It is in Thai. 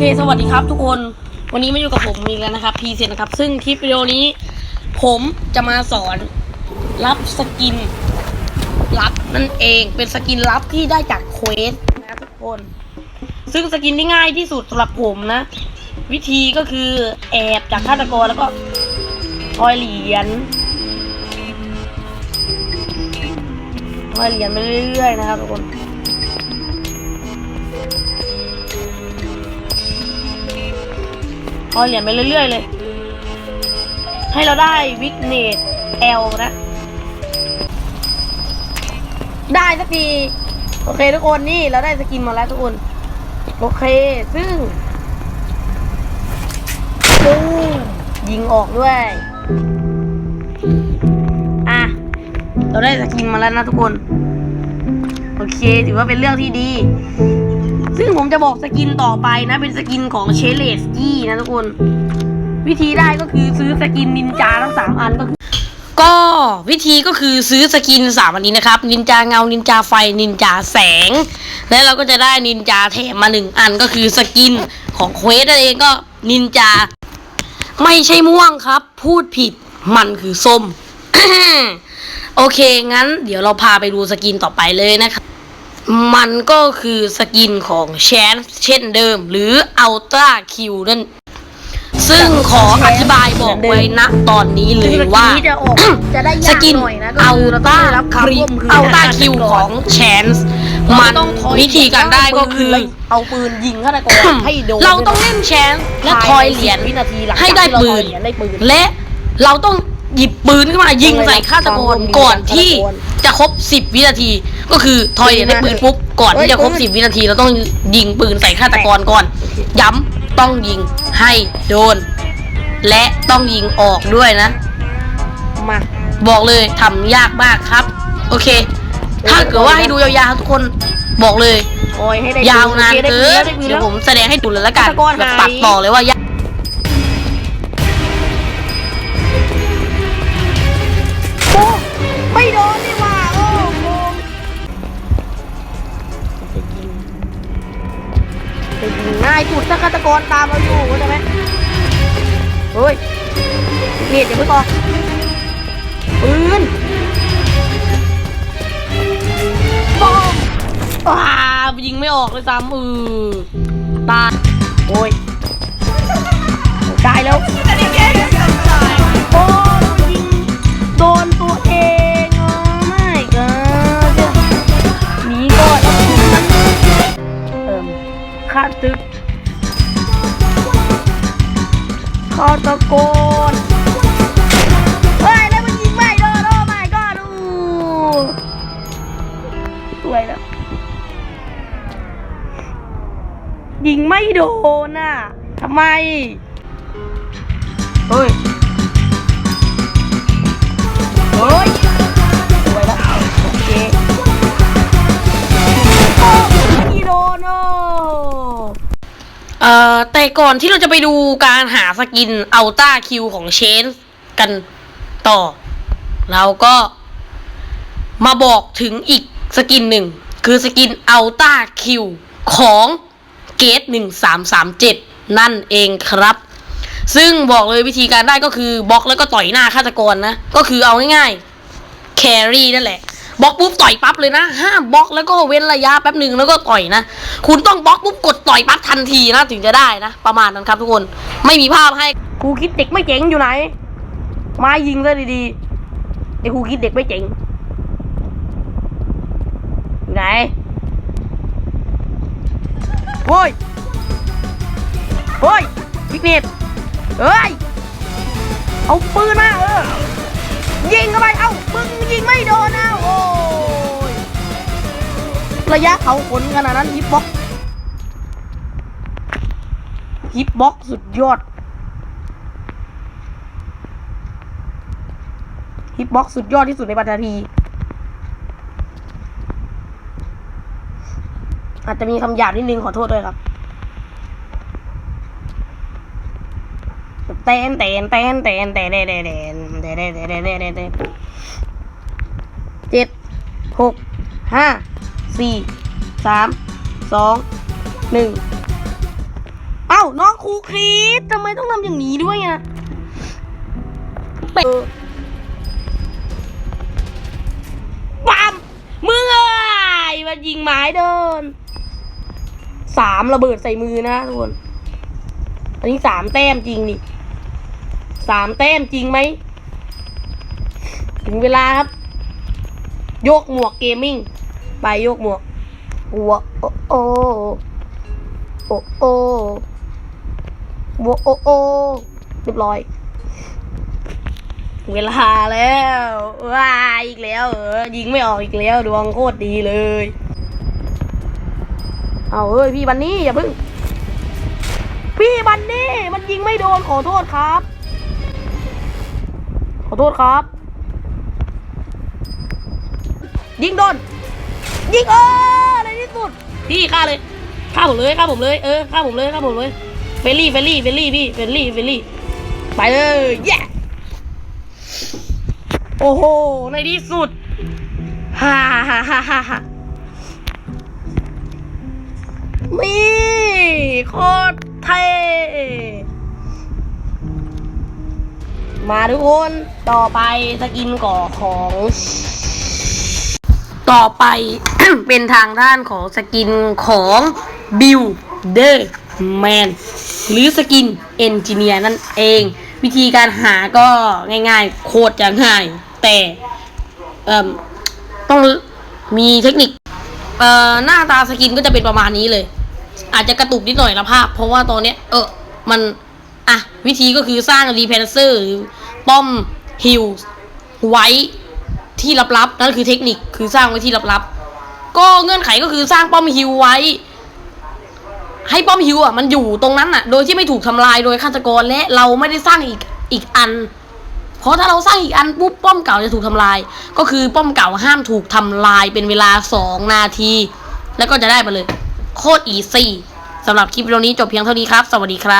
เคสวัสดีครับทุกคนวันนี้มาอยู่กับผมอีกแล้วนะครับพีเซนนะครับ ซึ่งคลิปวิดีโอนี้ ผมจะมาสอนรับสกินลับนั่นเองเป็นสกินลับที่ได้จากเควสนะทุกคน ซึ่งสกินที่ง่ายที่สุดสำหรับผมนะ วิธีก็คือแอบจากฆาตกรแล้วก็ทอยเหรียญทอยเหรียญไปเรื่อยๆนะครับทุกคน ทอยเหรียญไปเรื่อยๆเลย ให้เราได้วิกเนตเอลนะ ได้สักที โอเคทุกคนนี่เราได้สกินมาแล้วทุกคน โอเค ซึ่งปูยิงออกด้วย อะ เราได้สกินมาแล้วนะทุกคน โอเค ถือว่าเป็นเรื่องที่ดี ซึ่งผมจะบอกสกินต่อไปนะ เป็นสกินของเชเลสกี้นะทุกคน วิธีได้ก็คือซื้อสกินนินจาทั้งสามอันก็คือก็วิธีก็คือซื้อสกินสามอันนี้นะครับ นินจาเงา นินจาไฟ นินจาแสง และเราก็จะได้นินจาแถมมาหนึ่งอันก็คือสกินของเควสนั่นเองก็นินจา ไม่ใช่ม่วงครับ พูดผิดมันคือส้ม โอเคงั้น เดี๋ยวเราพาไปดูสกินต่อไปเลยนะครับ มันก็คือสกินของแชนเช่นเดิม หรืออัลตร้าคิวนั่น ซึ่งขออธิบายบอกไว้ณตอนนี้เลยว่าซึ่งสกินนี้จะออกจะได้สยากกินหน่อยนะก็อัลคือเราต้ต้าองได้รับคคำรีร่วมมืออัลต้าจากคิวก่อนของแชนส์เรามันต้องถอยวิธีการได้ก็คือ เอาปืนยิงฆาตกรให้โดนเราต้องเล่นแชนส์และทอยเหรียญวินาทีหลังให้ได้จากที่เราปืทอยนเหรียญได้ปืน และเราต้องหยิบปืนขึ้นมายิงใส่ฆาตกรก่อนที่ จะครบ10วินาที ก็คือทอยเหรียญได้ปืนปุ๊บก่อนที่จะครบ10วินาทีเราต้องยิงปืนใส่ฆาตกรก่อน ย้ำต้องยิงให้โดน และต้องยิงออกด้วยนะ มาบอกเลยทำยากมากครับ โอเค ถ้าเกิดว่าให้ดูยาวๆทุกคนบอกเลยคอยให้ได้ยาวนานโอคได้เกิปืนแล้วได้ปืนเดี๋ยแล้ววผมแสดงให้ดูเลยละกันฆาตกรแบบหายตัดต่อเลยว่ายากโอ้ไม่โดน จะยิงง่ายสุดถ้าฆาตกรตามเราอยู่เข้าใจไหมเฮ้ยนี่เดี๋ยวเพิ่งออกปืนบอมว้ายิงไม่ออกเลยซ้ำเออตายโอ้ยได้แล้วโอ้ยิงโดนตัวเอง ตึกฆาตกนเฮ้ยแล้วมันยิงไม่โดนโอ้ไม่ก็ดูสวยแล้วยิงไม่โดนอะทำไม เฮ้ย แต่ก่อนที่เราจะไปดูการหาสกินอัลต้าคิวของเชนกันต่อ เราก็มาบอกถึงอีกสกินหนึ่ง คือสกินอัลต้าคิวของเกตหนึ่งสามสามเจ็ดนั่นเองครับ ซึ่งบอกเลยวิธีการได้ก็คือบล็อกแล้วก็ต่อยหน้าฆาตกรนะ ก็คือเอาง่ายๆแครี่นั่นแหละ บล็อกปุ๊บต่อยปั๊บเลยนะห้ามบล็อกแล้วก็เว้นระยะแป๊บหนึ่งแล้วก็ต่อยนะ คุณต้องบล็อกปุ๊บกดต่อยปั๊บทันทีนะถึงจะได้นะ ประมาณนั้นครับทุกคนไม่มีภาพให้ครูคิดเด็กไม่เจ๋งอยู่ไหน มายิงซะดีๆไอ้ครูคิดเด็กไม่เจ๋งอยู่ไหนโว้ยโว้ยพิกเนตเฮ้ยเอาปืนมาเออ ยิงเข้าไป เอ้า มึงยิงไม่โดนนะโอ้ย ระยะเขาขนขนาดนั้นฮิปบ็อกฮิปบ็อกสุดยอดฮิปบ็อกสุดยอดที่สุดในปัตตานีอาจจะมีคำหยาบนิดนึงขอโทษด้วยครับเต้นเต้นเต้นเต้นเต้นเต้นเต้น เต้นเต้นเต้นเต้นเต้นเต้นเจ็ดหกห้าสี่สามสองหนึ่งเอ้าน้องครูครีสทำไมต้องทำอย่างนี้ด้วยอะเป็ปั๊มมึงเอ้ยมันยิงไม้เดินสามระเบิดใส่มือนะทุกคน อันนี้สามแต้มจริงนี่สามแต้มจริงไหม ถึงเวลาครับ โยกหมวกเกมมิ่ง ไปโยกหมวกหัวโอโอโอโอหัวโอโอเรียบร้อย เวลาแล้วว้าอีกแล้วเออยิงไม่ออกอีกแล้วดวงโคตรดีเลย เอาเอ้ยพี่บันนี่อย่าเพิ่ง พี่บันนี่มันยิงไม่โดนขอโทษครับ ขอโทษครับ ยิงโดน ยิงเออในที่สุด พี่ฆ่าเลยฆ่าผมเลยฆ่าผมเลย เออฆ่าผมเลยฆ่าผมเลยเฟลลี่เฟลลี่เฟลลี่พี่เฟลลี่เฟลลี่ ไปเลยแย่โอ้โห ในที่สุด ฮ่าฮ่าฮ่าฮ่าฮ่านี่โคตรเท่มาทุกคน ต่อไปสกินก่อของ ต่อไป เป็นทางด้านของสกินของ Builder Man หรือสกินเอนจิเนียร์นั่นเอง วิธีการหาก็ง่ายๆ โคตรจะง่าย แต่ต้องมีเทคนิคหน้าตาสกินก็จะเป็นประมาณนี้เลย อาจจะกระตุกนิดหน่อยนะภาพ เพราะว่าตอนเนี้ยเออมันอะวิธีก็คือสร้างรีเพนเซอร์หรือป้อมฮิลไว้ ที่ลับๆ นั่นคือเทคนิคคือสร้างไว้ที่ลับๆ ก็เงื่อนไขก็คือสร้างป้อมฮิวไว้ ให้ป้อมฮิวอะมันอยู่ตรงนั้นอะ โดยที่ไม่ถูกทำลายโดยฆาตกรและเราไม่ได้สร้างอีกอีกอัน เพราะถ้าเราสร้างอีกอันปุ๊บป้อมเก่าจะถูกทำลาย ก็คือป้อมเก่าห้ามถูกทำลายเป็นเวลา2นาที แล้วก็จะได้มาเลย โคตรอีซี่สำหรับคลิปวิดีโอนี้จบเพียงเท่านี้ครับ สวัสดีครับ